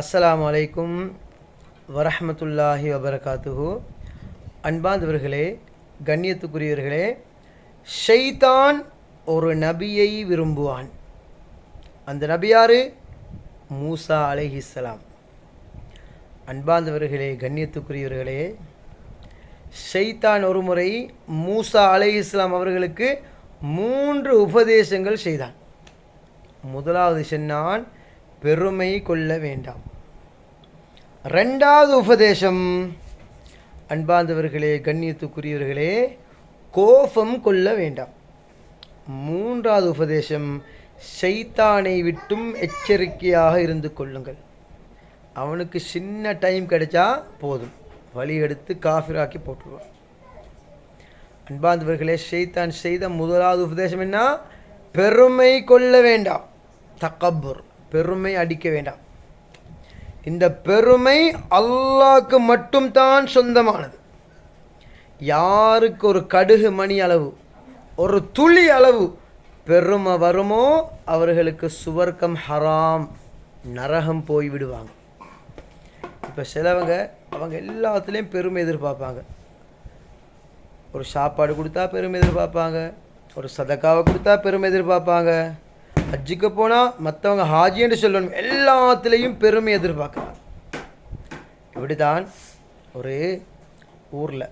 அஸ்லாம் அலைக்கும் வரஹ்மத்துல்லாஹி வபரகாத்துஹு. அன்பாந்தவர்களே கண்ணியத்துக்குரியவர்களே ஷைத்தான் ஒரு நபியை விரும்புவான். அந்த நபியார் மூசா அலைஹிஸ்ஸலாம் அன்பாந்தவர்களே கண்ணியத்துக்குரியவர்களே ஷைத்தான் ஒரு முறை மூசா அலைஹிஸ்ஸலாம் அவர்களுக்கு மூன்று உபதேசங்கள் செய்தான். முதலாவது சென்னான் பெருமை கொள்ள வேண்டாம். ரெண்டாவது உபதேசம். அன்பாந்தவர்களே கண்ணியத்துக்குரியவர்களே கோபம் கொள்ள வேண்டாம். மூன்றாவது உபதேசம் சைத்தானை விட்டும் எச்சரிக்கையாக இருந்து கொள்ளுங்கள். அவனுக்கு சின்ன டைம் கிடைச்சா போதும். வழி எடுத்து காஃபிராக்கி போட்டுருவான். அன்பாந்தவர்களே ஷைத்தான் செய்த முதலாவது உபதேசம் என்ன? பெருமை கொள்ள வேண்டாம். தக்கபுர். பெருமை அடிக்க வேண்டாம். இந்த பெருமை அல்லாஹ்க்கு மட்டும்தான் சொந்தமானது. யாருக்கு ஒரு கடுகு மணி அளவு ஒரு துளி அளவு பெருமை வருமோ அவர்களுக்கு சுவர்க்கம் ஹராம் நரகம் போய் விடுவாங்க. இப்போ சிலவங்க அவங்க எல்லாத்துலேயும் பெருமை எதிர்பார்ப்பாங்க. ஒரு சாப்பாடு கொடுத்தா பெருமை எதிர்பார்ப்பாங்க ஒரு சதக்காவை கொடுத்தா பெருமை எதிர்பார்ப்பாங்க. ஹஜ்ஜுக்கு போனால் மற்றவங்க ஹாஜின்னு சொல்லணும். எல்லாத்துலேயும் பெருமை எதிர்பார்க்குறாங்க இப்படி தான் ஒரு ஊரில்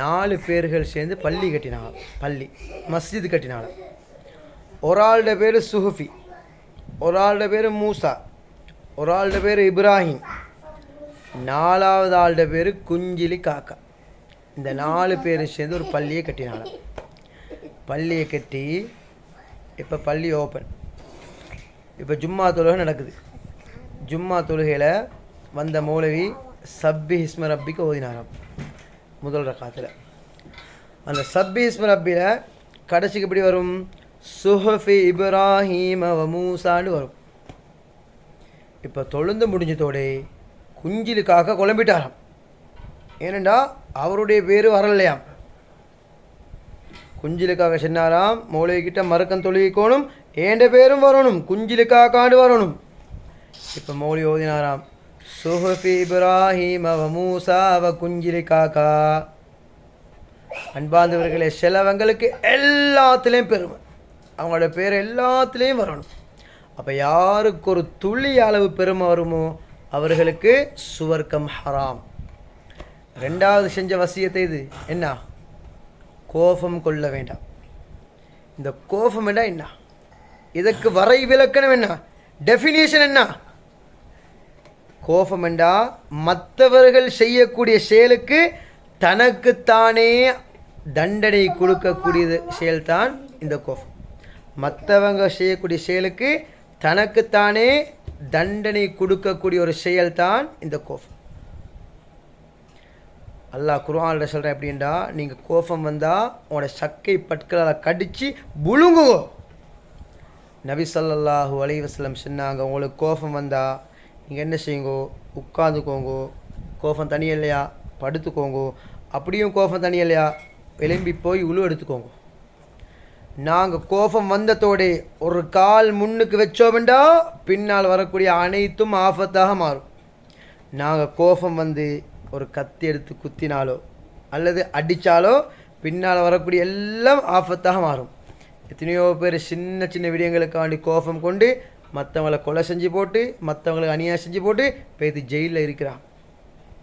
நாலு பேர்கள் சேர்ந்து பள்ளி கட்டினாங்க. பள்ளி மஸ்ஜித் கட்டினாங்க. ஒரு ஆளுடைய பேர் சுஹஃபி ஒரு ஆளுடைய பேர் மூசா ஒரு ஆளுடைய பேர் இப்ராஹிம் நாலாவது ஆளுடைய பேர் குஞ்சிலி காக்கா. இந்த நாலு பேர் சேர்ந்து ஒரு பள்ளியை கட்டினாங்க. பள்ளியை கட்டி இப்போ பள்ளி ஓப்பன் இப்போ ஜும்மா தொழுகை நடக்குது. ஜும்மா தொழுகையில் வந்த மௌலவி சப்பி ஹிஸ்ம ரப்பிக்கு ஓதினாராம். முதல் ரக்காத்தில். அந்த சப்பி ஹிஸ்ம ரப்பியில் கடைசிக்கு எப்படி வரும்? சுஹஃபி இப்ராஹிம வ மூசான்னு வரும். இப்போ தொழுந்து முடிஞ்சதோடே குஞ்சிலுக்காக குழம்பிட்டாராம். ஏனெண்டா அவருடைய பேர் வரலையாம். குஞ்சிலுக்காக சென்னாராம் மூளைக்கிட்ட மறுக்கம் தொழுகிக்கோணும் ஏண்ட பேரும் வரணும் குஞ்சிலுக்காக்காண்டு வரணும். இப்போ மௌலி ஓதினாராம் சுஹபி இப்ராஹிம் அவ மூசா அவ குஞ்சிலி காக்கா அன்பார்ந்தவர்களே சிலவங்களுக்கு எல்லாத்துலேயும் பெருமை. அவங்களோட பேர் எல்லாத்துலேயும் வரணும். அப்போ யாருக்கு ஒரு துளி அளவு பெருமை வருமோ அவர்களுக்கு சுவர்க்கம் ஹராம். ரெண்டாவது செஞ்ச வசியத்தை இது. என்ன? கோபம் கொள்ள வேண்டாம். இந்த கோபம் என்ன? என்ன? இதற்கு வரை விளக்கணம் என்ன? டெஃபினேஷன் என்ன? கோபம் என்றா மற்றவர்கள் செய்யக்கூடிய செயலுக்கு தனக்குத்தானே தண்டனை கொடுக்கக்கூடியது செயல்தான் இந்த கோபம். மற்றவங்க செய்யக்கூடிய செயலுக்கு தனக்குத்தானே தண்டனை கொடுக்கக்கூடிய ஒரு செயல்தான் இந்த கோபம். அல்லாஹ் குர்ஆனில் சொல்கிறேன் எப்படின்டா நீங்கள் கோபம் வந்தால் உங்களோட சக்கை பற்களால் கடித்து புழுங்குவோ நபி சல்லாஹூ அலைஹி சொன்னாங்க உங்களுக்கு கோபம் வந்தால் நீங்கள் என்ன செய்யுங்கோ உட்காந்துக்கோங்கோ கோபம் தனி இல்லையா படுத்துக்கோங்கோ. அப்படியும் கோபம் தனி இல்லையா விளம்பி போய் உழு எடுத்துக்கோங்க. நாங்கள் கோபம் வந்ததோடே ஒரு கால் முன்னுக்கு வச்சோம்டா பின்னால் வரக்கூடிய அனைத்தும் ஆபத்தாக மாறும். நாங்கள் கோபம் வந்து ஒரு கத்தி எடுத்து குத்தினாலோ அல்லது அடித்தாலோ பின்னால் வரக்கூடிய எல்லாம் ஆபத்தாக மாறும். எத்தனையோ பேர் சின்ன சின்ன விடயங்களுக்காண்டி கோபம் கொண்டு மற்றவங்களை கொலை செஞ்சு போட்டு மற்றவங்களுக்கு அநியாயம் செஞ்சு போட்டு பேத்து ஜெயிலில் இருக்கிறான்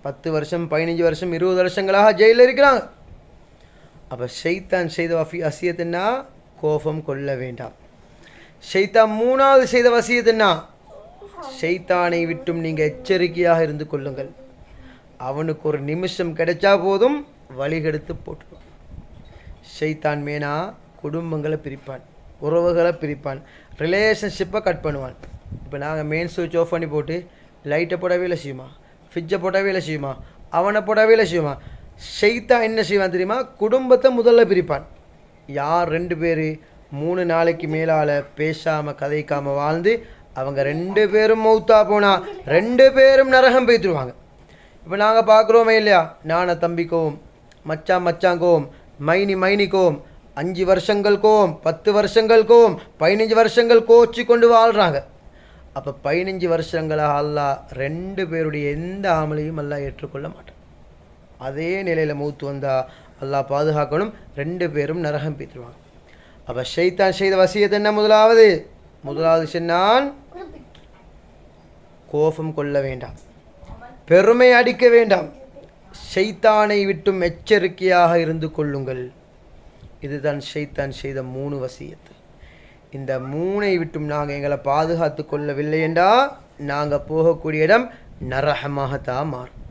பத்து வருஷம் பதினஞ்சு வருஷம் இருபது வருஷங்களாக ஜெயிலில் இருக்கிறாங்க. அப்போ ஷைத்தான் செய்த வஃபி வசியத்துன்னா கோபம் கொள்ள வேண்டாம். ஷைத்தான் மூணாவது செய்த வசியத்துன்னா ஷைத்தானை விட்டும் நீங்கள் எச்சரிக்கையாக இருந்து கொள்ளுங்கள். அவனுக்கு ஒரு நிமிஷம் கிடைச்சா போதும் வழிகெடுத்து போட்டுருவான் ஷைத்தான் மேனா குடும்பங்களை பிரிப்பான் உறவுகளை பிரிப்பான் ரிலேஷன்ஷிப்பை கட் பண்ணுவான். இப்போ நாங்கள் மெயின் சுவிட்ச் ஆஃப் பண்ணி போட்டு லைட்டை போடவே இல்லை செய்யுமா ஃப்ரிட்ஜை போடவே இல்லை செய்யுமா அவனை போடவே இல்லை செய்யுமா ஷைத்தா என்ன செய்வான் தெரியுமா? குடும்பத்தை முதல்ல பிரிப்பான். யார் ரெண்டு பேர் மூணு நாளைக்கு மேலால் பேசாமல் கதைக்காமல் வாழ்ந்து அவங்க ரெண்டு பேரும் மௌத்தா போனால் ரெண்டு பேரும் நரகம் பேத்துருவாங்க இப்போ நாங்கள் பார்க்குறோமே இல்லையா? நான தம்பிக்கோம் மச்சான் மச்சாங்கோம் மைனி மைனிக்கோம் அஞ்சு வருஷங்களுக்கோம் பத்து வருஷங்களுக்கோம் பதினஞ்சு வருஷங்கள் கோச்சு கொண்டு வாழ்கிறாங்க அப்போ பதினஞ்சு வருஷங்களாக அல்லாஹ் ரெண்டு பேருடைய எந்த ஆமலையும் அல்லாஹ் ஏற்றுக்கொள்ள மாட்டான். அதே நிலையில் மூத்து வந்தா அல்லாஹ் பாதுகாக்கணும் ரெண்டு பேரும் நரகம் பீத்துருவாங்க அப்போ ஷைத்தான் செய்த வசியத்தை என்ன முதலாவது? முதலாவது சொன்னான் கோபம் கொள்ள வேண்டாம். பெருமை அடிக்க வேண்டாம். ஷைத்தானை விட்டும் எச்சரிக்கையாக இருந்து கொள்ளுங்கள். இதுதான் ஷைத்தான் செய்த மூணு வசியத்து. இந்த மூனை விட்டும் நாங்கள் எங்களை பாதுகாத்து கொள்ளவில்லை என்றால் நாங்கள் போகக்கூடிய இடம் நரகமாகத்தான் மாறும்.